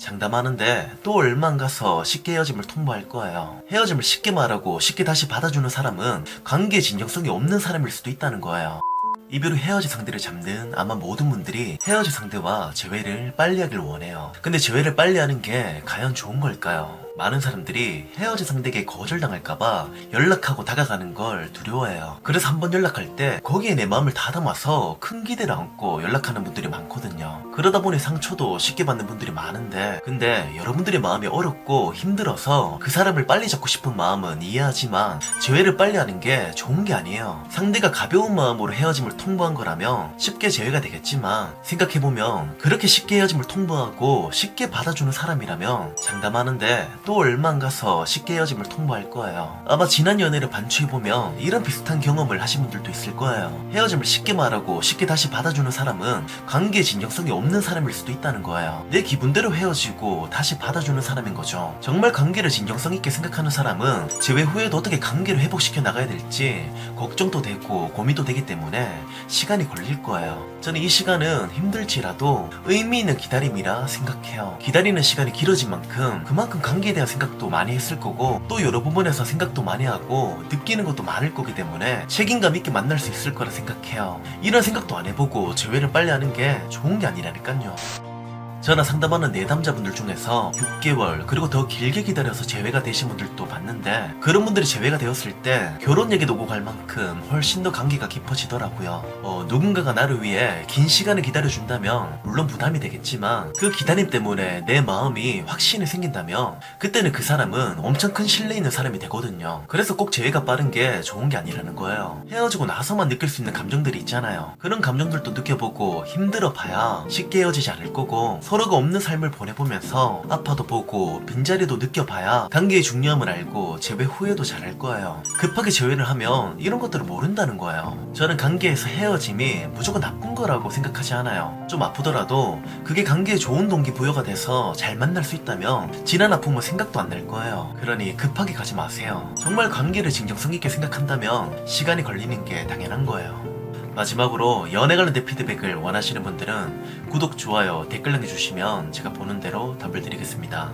장담하는데 또안 가서 쉽게 헤어짐을 통보할 거예요. 헤어짐을 쉽게 말하고 쉽게 다시 받아주는 사람은 관계에 진정성이 없는 사람일 수도 있다는 거예요. 이별 후 헤어진 상대를 잡는 아마 모든 분들이 헤어진 상대와 재회를 빨리 하길 원해요. 근데 재회를 빨리 하는 게 과연 좋은 걸까요? 많은 사람들이 헤어진 상대에게 거절당할까봐 연락하고 다가가는 걸 두려워해요. 그래서 한번 연락할 때 거기에 내 마음을 다 담아서 큰 기대를 안고 연락하는 분들이 많거든요. 그러다 보니 상처도 쉽게 받는 분들이 많은데 근데 여러분들의 마음이 어렵고 힘들어서 그 사람을 빨리 잡고 싶은 마음은 이해하지만 재회를 빨리 하는 게 좋은 게 아니에요. 상대가 가벼운 마음으로 헤어짐을 통보한 거라면 쉽게 재회가 되겠지만 생각해보면 그렇게 쉽게 헤어짐을 통보하고 쉽게 받아주는 사람이라면 장담하는데 또 얼마 안 가서 쉽게 헤어짐을 통보할 거예요. 아마 지난 연애를 반추해보면 이런 비슷한 경험을 하신 분들도 있을 거예요. 헤어짐을 쉽게 말하고 쉽게 다시 받아주는 사람은 관계에 진정성이 없는 사람일 수도 있다는 거예요. 내 기분대로 헤어지고 다시 받아주는 사람인 거죠. 정말 관계를 진정성 있게 생각하는 사람은 재회 후에도 어떻게 관계를 회복시켜 나가야 될지 걱정도 되고 고민도 되기 때문에 시간이 걸릴 거예요. 저는 이 시간은 힘들지라도 의미 있는 기다림이라 생각해요. 기다리는 시간이 길어진 만큼 그만큼 관계 에 대한 생각도 많이 했을 거고 또 여러 부분에서 생각도 많이 하고 느끼는 것도 많을 거기 때문에 책임감 있게 만날 수 있을 거라 생각해요. 이런 생각도 안 해보고 재회를 빨리 하는 게 좋은 게 아니라니까요. 저나 상담하는 내담자분들 중에서 6개월 그리고 더 길게 기다려서 재회가 되신 분들도 봤는데 그런 분들이 재회가 되었을 때 결혼 얘기도 오고 갈 만큼 훨씬 더 관계가 깊어지더라고요. 어, 누군가가 나를 위해 긴 시간을 기다려준다면 물론 부담이 되겠지만 그 기다림 때문에 내 마음이 확신이 생긴다면 그때는 그 사람은 엄청 큰 신뢰 있는 사람이 되거든요. 그래서 꼭 재회가 빠른 게 좋은 게 아니라는 거예요. 헤어지고 나서만 느낄 수 있는 감정들이 있잖아요. 그런 감정들도 느껴보고 힘들어 봐야 쉽게 헤어지지 않을 거고 서로가 없는 삶을 보내보면서 아파도 보고 빈자리도 느껴봐야 관계의 중요함을 알고 재회 후에도 잘할 거예요. 급하게 재회를 하면 이런 것들을 모른다는 거예요. 저는 관계에서 헤어짐이 무조건 나쁜 거라고 생각하지 않아요. 좀 아프더라도 그게 관계에 좋은 동기부여가 돼서 잘 만날 수 있다면 지난 아픔은 생각도 안 날 거예요. 그러니 급하게 가지 마세요. 정말 관계를 진정성 있게 생각한다면 시간이 걸리는 게 당연한 거예요. 마지막으로 연애 관련된 피드백을 원하시는 분들은 구독, 좋아요, 댓글 남겨주시면 제가 보는 대로 답을 드리겠습니다.